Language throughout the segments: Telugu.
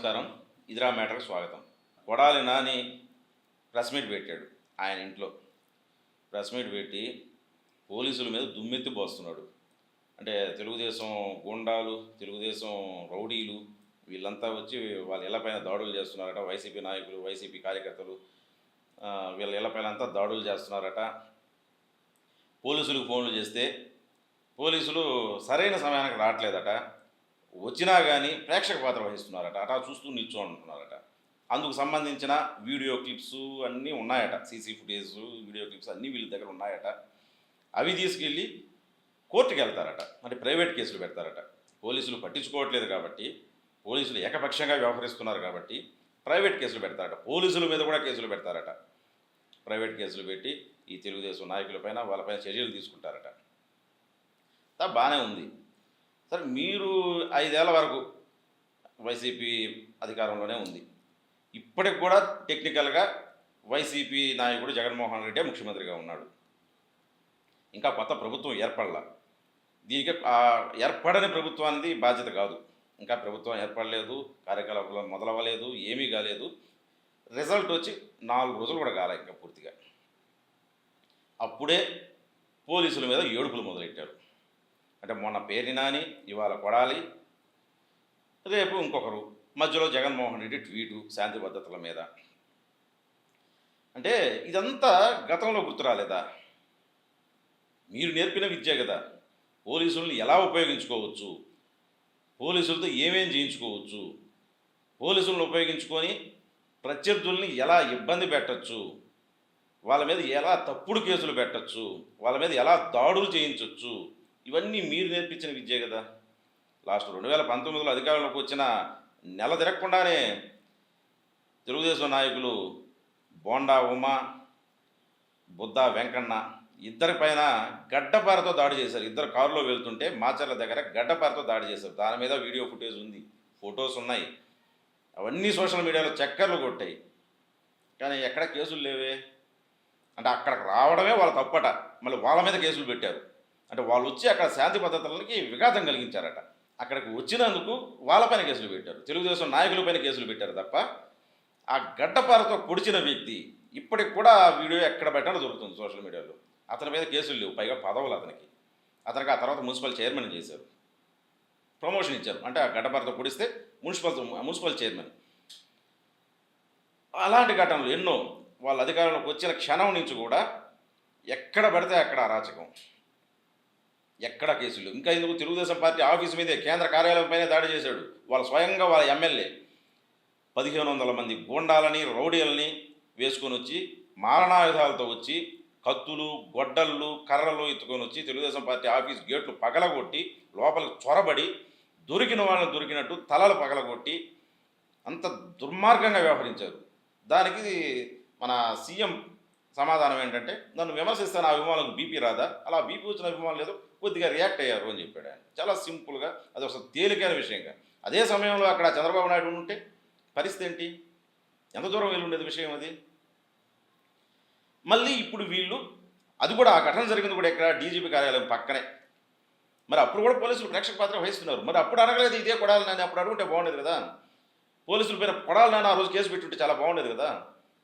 నమస్కారం. ఇదిరా మ్యాటర్కి స్వాగతం. కొడాలి నాని ప్రెస్ మీట్ పెట్టాడు ఆయన ఇంట్లో. ప్రెస్ మీట్ పెట్టి పోలీసుల మీద దుమ్మెత్తి పోస్తున్నాడు. అంటే తెలుగుదేశం గుండాలు తెలుగుదేశం రౌడీలు వీళ్ళంతా వచ్చి వాళ్ళ ఇళ్ళపైన దాడులు చేస్తున్నారట. వైసీపీ నాయకులు వైసీపీ కార్యకర్తలు వీళ్ళ ఇళ్ళపైన అంతా దాడులు చేస్తున్నారట. పోలీసులకు ఫోన్లు చేస్తే పోలీసులు సరైన సమయానికి రావట్లేదట. వచ్చినా కానీ ప్రేక్షక పాత్ర వహిస్తున్నారట. అటా చూస్తూ నిల్చోంటున్నారట అందుకు సంబంధించిన వీడియో క్లిప్స్ అన్నీ ఉన్నాయట. సీసీ ఫుటేజ్ వీడియో క్లిప్స్ అన్నీ వీళ్ళ దగ్గర ఉన్నాయట. అవి తీసుకెళ్ళి కోర్టుకి వెళ్తారట అంటే ప్రైవేట్ కేసులు పెడతారట. పోలీసులు పట్టించుకోవట్లేదు కాబట్టి పోలీసులు ఏకపక్షంగా వ్యవహరిస్తున్నారు కాబట్టి ప్రైవేట్ కేసులు పెడతారట. పోలీసుల మీద కూడా కేసులు పెడతారట. ప్రైవేట్ కేసులు పెట్టి ఈ తెలుగుదేశం నాయకులపైన వాళ్ళపైన చర్యలు తీసుకుంటారట. బాగానే ఉంది. సరే మీరు ఐదేళ్ళ వరకు వైసీపీ అధికారంలోనే ఉంది. ఇప్పటికి కూడా టెక్నికల్గా వైసీపీ నాయకుడు జగన్మోహన్ రెడ్డి ముఖ్యమంత్రిగా ఉన్నాడు. ఇంకా కొత్త ప్రభుత్వం ఏర్పడలా. దీనికి ఏర్పడని ప్రభుత్వానికి బాధ్యత కాదు. ఇంకా ప్రభుత్వం ఏర్పడలేదు కార్యకలాపాలు మొదలవ్వలేదు ఏమీ కాలేదు. రిజల్ట్ వచ్చి నాలుగు రోజులు కూడా కాలే ఇంకా పూర్తిగా. అప్పుడే పోలీసుల మీద ఏడుపులు మొదలెట్టారు. అంటే మొన్న పేరు నాని ఇవాళ కొడాలి. రేపు ఇంకొకరు. మధ్యలో జగన్మోహన్ రెడ్డి ట్వీటు శాంతి భద్రతల మీద. అంటే ఇదంతా గతంలో గుర్తు రాలేదా? మీరు నేర్పిన విద్య కదా. పోలీసుల్ని ఎలా ఉపయోగించుకోవచ్చు? పోలీసులతో ఏమేం చేయించుకోవచ్చు? పోలీసులను ఉపయోగించుకొని ప్రత్యర్థుల్ని ఎలా ఇబ్బంది పెట్టచ్చు? వాళ్ళ మీద ఎలా తప్పుడు కేసులు పెట్టచ్చు? వాళ్ళ మీద ఎలా దాడులు చేయించవచ్చు ఇవన్నీ మీరు నేర్పించిన విద్యే కదా. లాస్ట్ రెండు వేల పంతొమ్మిదిలో అధికారంలోకి వచ్చిన నెల తిరగకుండానే తెలుగుదేశం నాయకులు బోండా ఉమా బుద్ధా వెంకన్న ఇద్దరి పైన గడ్డపారతో దాడి చేశారు. ఇద్దరు కారులో వెళ్తుంటే మాచర్ల దగ్గర గడ్డపారతో దాడి చేశారు. దాని మీద వీడియో ఫుటేజ్ ఉంది. ఫొటోస్ ఉన్నాయి. అవన్నీ సోషల్ మీడియాలో చక్కర్లు కొట్టాయి. కానీ ఎక్కడ కేసులు లేవే? అంటే అక్కడికి రావడమే వాళ్ళ తప్పట. మళ్ళీ వాళ్ళ మీద కేసులు పెట్టారు. అంటే వాళ్ళు వచ్చి అక్కడ శాంతి భద్రతలకి విఘాతం కలిగించారట. అక్కడికి వచ్చినందుకు వాళ్ళపైన కేసులు పెట్టారు. తెలుగుదేశం నాయకులపైన కేసులు పెట్టారు తప్ప ఆ గడ్డపారతో పొడిచిన వ్యక్తి ఇప్పటికి కూడా ఆ వీడియో ఎక్కడ పెట్టినా దొరుకుతుంది సోషల్ మీడియాలో. అతని మీద కేసులు లేవు. పైగా పదవులు అతనికి. అతనికి ఆ తర్వాత మున్సిపల్ చైర్మన్ చేశారు. ప్రమోషన్ ఇచ్చారు. అంటే ఆ గడ్డపారతో పొడిస్తే మున్సిపల్ మున్సిపల్ చైర్మన్. అలాంటి ఘటనలు ఎన్నో. వాళ్ళ అధికారంలోకి వచ్చిన క్షణం నుంచి కూడా ఎక్కడ పడితే అక్కడ అరాచకం. ఎక్కడ కేసులు? ఇంకా ఎందుకు తెలుగుదేశం పార్టీ ఆఫీస్ మీదే కేంద్ర కార్యాలయం పైనే దాడి చేశాడు? వాళ్ళ స్వయంగా వాళ్ళ ఎమ్మెల్యే. పదిహేను వందల మంది గూండాలని రౌడీలని వేసుకొని వచ్చి మారణాయుధాలతో వచ్చి కత్తులు గొడ్డళ్ళు కర్రలు ఎత్తుకొని వచ్చి తెలుగుదేశం పార్టీ ఆఫీస్ గేట్లు పగలగొట్టి లోపలికి చొరబడి దొరికిన వాళ్ళని దొరికినట్టు తలలు పగలగొట్టి అంత దుర్మార్గంగా వ్యవహరించారు. దానికి మన సీఎం సమాధానం ఏంటంటే నన్ను విమర్శిస్తాను ఆ అభిమానులకు బీపీ రాదా? అలా బీపీ వచ్చిన అభిమానులు ఏదో కొద్దిగా రియాక్ట్ అయ్యారు అని చెప్పాడు ఆయన. చాలా సింపుల్గా అది ఒక తేలికైన విషయంగా అదే సమయంలో అక్కడ చంద్రబాబు నాయుడు ఉంటే పరిస్థితి ఏంటి? ఎంత దూరం వెళ్ళి ఉండేది విషయం అది? మళ్ళీ ఇప్పుడు వీళ్ళు అది కూడా ఆ ఘటన జరిగింది కూడా ఇక్కడ డీజీపీ కార్యాలయం పక్కనే. మరి అప్పుడు కూడా పోలీసులు ప్రేక్షక పాత్ర వహిస్తున్నారు. మరి అప్పుడు అడగలేదు ఇదే కొడాలని అప్పుడు అడుగుంటే బాగుండేది కదా పోలీసుల పైన కొడాలని ఆ రోజు కేసు పెట్టుంటే చాలా బాగుండేది కదా.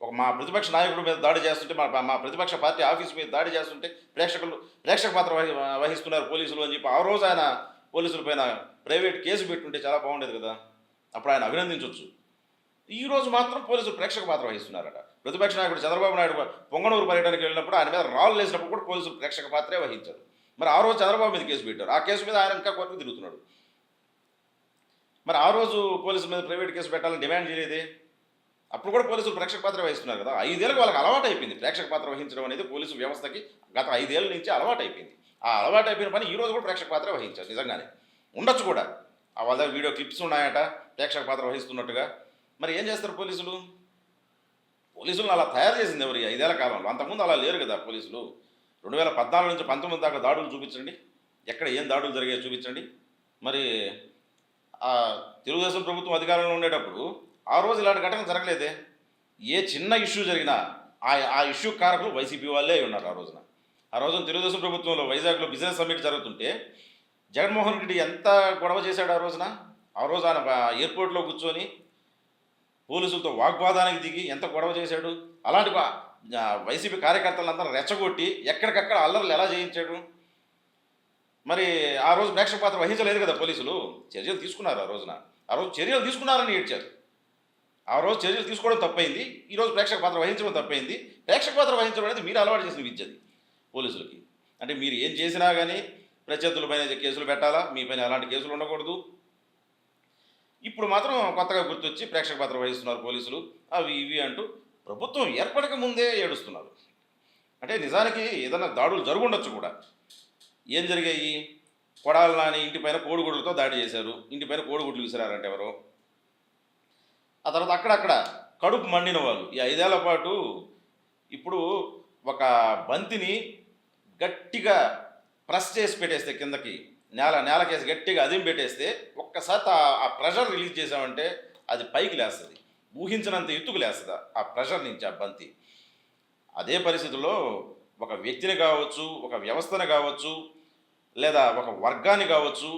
ఒక మా ప్రతిపక్ష నాయకుడి మీద దాడి చేస్తుంటే మా మా ప్రతిపక్ష పార్టీ ఆఫీస్ మీద దాడి చేస్తుంటే ప్రేక్షకులు ప్రేక్షక పాత్ర వహిస్తున్నారు పోలీసులు అని చెప్పి ఆ రోజు ఆయన పోలీసుల పైన ప్రైవేట్ కేసు పెట్టుంటే చాలా బాగుండేది కదా. అప్పుడు ఆయన అభినందించవచ్చు ఈ రోజు మాత్రం పోలీసులు ప్రేక్షక పాత్ర వహిస్తున్నారట. ప్రతిపక్ష నాయకుడు చంద్రబాబు నాయుడు పొంగనూరు పర్యటనకి వెళ్ళినప్పుడు ఆయన మీద రాళ్ళు వేసినప్పుడు కూడా పోలీసులు ప్రేక్షక పాత్రే వహించారు. మరి ఆ రోజు చంద్రబాబు మీద కేసు పెట్టారు. ఆ కేసు మీద ఆయన ఇంకా కోర్టుకు తిరుగుతున్నాడు. మరి ఆ రోజు పోలీసుల మీద ప్రైవేట్ కేసు పెట్టాలని డిమాండ్ చేయలేదే? అప్పుడు కూడా పోలీసులు ప్రేక్షక పాత్ర వహిస్తున్నారు కదా. ఐదేళ్ళకి వాళ్ళకి అలవాటు అయిపోయింది ప్రేక్షక పాత్ర వహించడం అనేది పోలీసు వ్యవస్థకి గత ఐదేళ్ళ నుంచి అలవాటు అయిపోయింది ఆ అలవాటు అయిపోయిన పని ఈరోజు కూడా ప్రేక్షక పాత్ర వహించారు నిజంగానే. ఉండొచ్చు కూడా. ఆ వాళ్ళ దగ్గర వీడియో క్లిప్స్ ఉన్నాయట ప్రేక్షక పాత్ర వహిస్తున్నట్టుగా. మరి ఏం చేస్తారు పోలీసులు? పోలీసులను అలా తయారు చేసింది ఎవరు ఐదేళ్ళ కాలంలో? అంతకుముందు అలా లేరు కదా పోలీసులు. రెండు వేల పద్నాలుగు నుంచి పంతొమ్మిది దాకా దాడులు చూపించండి. ఎక్కడ ఏం దాడులు జరిగాయో చూపించండి. మరి తెలుగుదేశం ప్రభుత్వం అధికారంలో ఉండేటప్పుడు ఆ రోజు ఇలాంటి ఘటన జరగలేదే. ఏ చిన్న ఇష్యూ జరిగినా ఆ ఆ ఇష్యూ కారకులు వైసీపీ వాళ్ళే అయి ఉన్నారు ఆ రోజున. ఆ రోజున తెలుగుదేశం ప్రభుత్వంలో వైజాగ్లో బిజినెస్ సమ్మిట్ జరుగుతుంటే జగన్మోహన్ రెడ్డి ఎంత గొడవ చేశాడు ఆ రోజున? ఆ రోజు ఆయన ఎయిర్పోర్ట్లో కూర్చొని పోలీసులతో వాగ్వాదానికి దిగి ఎంత గొడవ చేశాడు? అలాంటి వైసీపీ కార్యకర్తలంతా రెచ్చగొట్టి ఎక్కడికక్కడ అల్లర్లు ఎలా చేయించాడు? మరి ఆ రోజు ప్రేక్షక పాత్ర వహించలేదు కదా పోలీసులు. చర్యలు తీసుకున్నారు ఆ రోజున. ఆ రోజు చర్యలు తీసుకున్నారని ఏడ్చారు. ఆ రోజు చర్యలు తీసుకోవడం తప్పైంది. ఈరోజు ప్రేక్షక పాత్ర వహించడం తప్పైంది. ప్రేక్షక పాత్ర వహించడం అనేది మీరు అలవాటు చేసిన విద్య అది పోలీసులకి. అంటే మీరు ఏం చేసినా కానీ ప్రత్యర్థుల పైన కేసులు పెట్టాలా? మీ పైన అలాంటి కేసులు ఉండకూడదు. ఇప్పుడు మాత్రం కొత్తగా గుర్తొచ్చి ప్రేక్షక పాత్ర వహిస్తున్నారు పోలీసులు. అవి ఇవి అంటూ ప్రభుత్వం ఏర్పడక ముందే ఏడుస్తున్నారు. అంటే నిజానికి ఏదైనా దాడులు జరుగుండొచ్చు కూడా. ఏం జరిగాయి? కొడాలని ఇంటిపైన కోడిగుడ్లతో దాడి చేశారు. ఇంటిపైన కోడిగుడ్లు విసిరారంటే ఎవరో. ఆ తర్వాత అక్కడక్కడ కడుపు మండిన వాళ్ళు. ఈ ఐదేళ్ళ పాటు ఇప్పుడు ఒక బంతిని గట్టిగా ప్రెస్ చేసి పెట్టేస్తే కిందకి నేల నేలకేసి గట్టిగా అదిం పెట్టేస్తే ఒక్కసారి ఆ- ఆ ప్రెషర్ రిలీజ్ చేసామంటే అది పైకి లేస్తుంది. ఊహించినంత ఎత్తుకు లేస్తుంది ఆ ప్రెషర్ నుంచి ఆ బంతి. అదే పరిస్థితుల్లో ఒక వ్యక్తిని కావచ్చు ఒక వ్యవస్థను కావచ్చు లేదా ఒక వర్గాన్ని కావచ్చు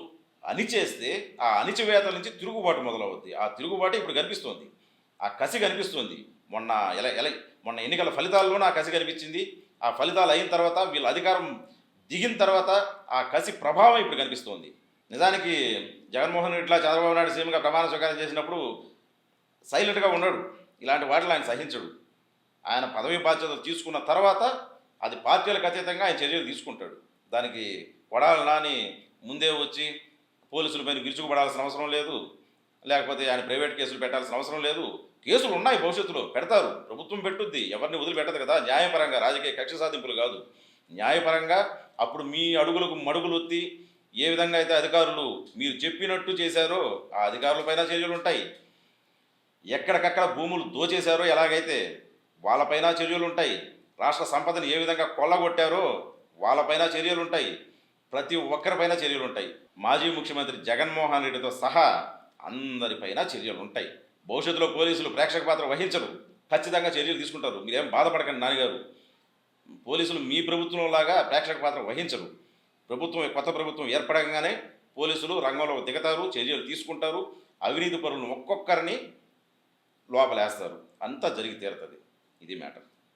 అణిచేస్తే ఆ అణిచివేతల నుంచి తిరుగుబాటు మొదలవుద్ది. ఆ తిరుగుబాటు ఇప్పుడు కనిపిస్తోంది. ఆ కసి కనిపిస్తుంది. మొన్న ఎలా ఎలా మొన్న ఎన్నికల ఫలితాల్లోనే ఆ కసి కనిపించింది. ఆ ఫలితాలు అయిన తర్వాత వీళ్ళ అధికారం దిగిన తర్వాత ఆ కసి ప్రభావం ఇప్పుడు కనిపిస్తోంది. నిజానికి జగన్మోహన్ రెడ్డి ఇట్లా చంద్రబాబు నాయుడు సీఎంగా ప్రమాణ స్వీకారం చేసినప్పుడు సైలెంట్గా ఉన్నాడు ఇలాంటి వాటిలో ఆయన సహించడు. ఆయన పదవి బాధ్యతలు తీసుకున్న తర్వాత అది పార్టీలకు అతీతంగా ఆయన చర్యలు తీసుకుంటాడు. దానికి కొడాలి నాని ముందే వచ్చి పోలీసుల పైన విరుచుకుపడాల్సిన అవసరం లేదు. లేకపోతే ఆయన ప్రైవేట్ కేసులు పెట్టాల్సిన అవసరం లేదు. కేసులు ఉన్నాయి భవిష్యత్తులో పెడతారు. ప్రభుత్వం పెట్టుద్ది. ఎవరిని వదిలిపెట్టదు కదా. న్యాయపరంగా రాజకీయ కక్ష సాధింపులు కాదు. న్యాయపరంగా అప్పుడు మీ అడుగులకు మడుగులు ఒత్తి ఏ విధంగా అయితే అధికారులు మీరు చెప్పినట్టు చేశారో ఆ అధికారులపైన చర్యలు ఉంటాయి. ఎక్కడికక్కడ భూములు దోచేశారో ఎలాగైతే వాళ్ళపైన చర్యలు ఉంటాయి. రాష్ట్ర సంపదను ఏ విధంగా కొల్లగొట్టారో వాళ్ళపైన చర్యలు ఉంటాయి. ప్రతి ఒక్కరిపైన చర్యలు ఉంటాయి మాజీ ముఖ్యమంత్రి జగన్మోహన్ రెడ్డితో సహా అందరిపైన చర్యలు ఉంటాయి భవిష్యత్తులో పోలీసులు ప్రేక్షక పాత్ర వహించరు. ఖచ్చితంగా చర్యలు తీసుకుంటారు. మీరేం బాధపడకండి నాన్నగారు. పోలీసులు మీ ప్రభుత్వం లాగా ప్రేక్షక పాత్ర వహించరు. ప్రభుత్వం కొత్త ప్రభుత్వం ఏర్పడగానే పోలీసులు రంగంలో దిగతారు చర్యలు తీసుకుంటారు. అవినీతి పరులను ఒక్కొక్కరిని లోపలేస్తారు. అంతా జరిగి తీరుతుంది. ఇది మ్యాటర్.